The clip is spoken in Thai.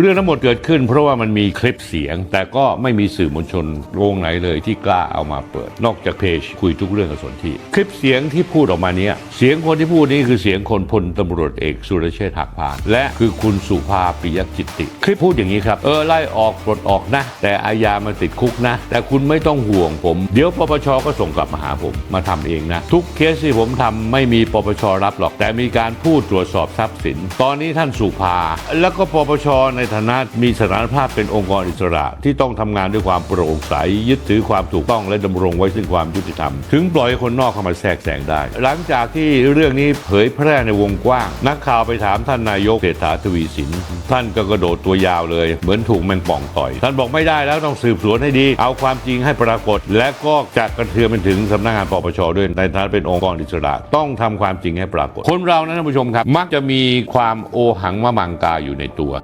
เรื่องทั้งหมดเกิดขึ้นเพราะว่ามันมีคลิปเสียง แต่ก็ไม่มีสื่อมวลชนโรงไหนเลยที่กล้าเอามาเปิด นอกจากเพจคุยทุกเรื่องกับสนที่ คลิปเสียงที่พูดออกมาเนี้ยเสียงคนที่พูดนี้คือเสียงคนพลตำรวจเอกสุรเชษฐ์หักพาน และคือคุณสุภาปิยจิตติ คลิปพูดอย่างนี้ครับเออไล่ออกปลดออกนะ แต่อาญามาติดคุกนะ แต่คุณไม่ต้องห่วงผม เดี๋ยวปปชก็ส่งกลับมาหาผมมาทำเองนะ ทุกเคสที่ผมทำไม่มีปปชรับหรอก แต่มีการพูดตรวจสอบทรัพย์สิน ตอนนี้ท่านสุภา แล้วก็ปปชในฐานะมีสถานภาพเป็นองค์กรอิสระที่ต้องทำงานด้วยความโปร่งใสยึดถือความถูกต้องและดำรงไว้ซึ่งความยุติธรรม ถึงปล่อยคนนอกเข้ามาแทรกแซงได้ หลังจากที่เรื่องนี้เผยแพร่ในวงกว้าง นักข่าวไปถามท่านนายกเศรษฐาทวีสิน ท่านก็กระโดดตัวยาวเลย เหมือนถูกแมงป่องต่อย ท่านบอกไม่ได้แล้วต้องสืบสวนให้ดี เอาความจริงให้ปรากฏ และก็จะกระเทือนไปถึงสำนักงานปปชด้วยในฐานะเป็นองค์กรอิสระต้องทำความจริงให้ปรากฏ คนเรานะท่านผู้ชมครับ มักจะมีความโอหังมะมังกาอยู่ในตัว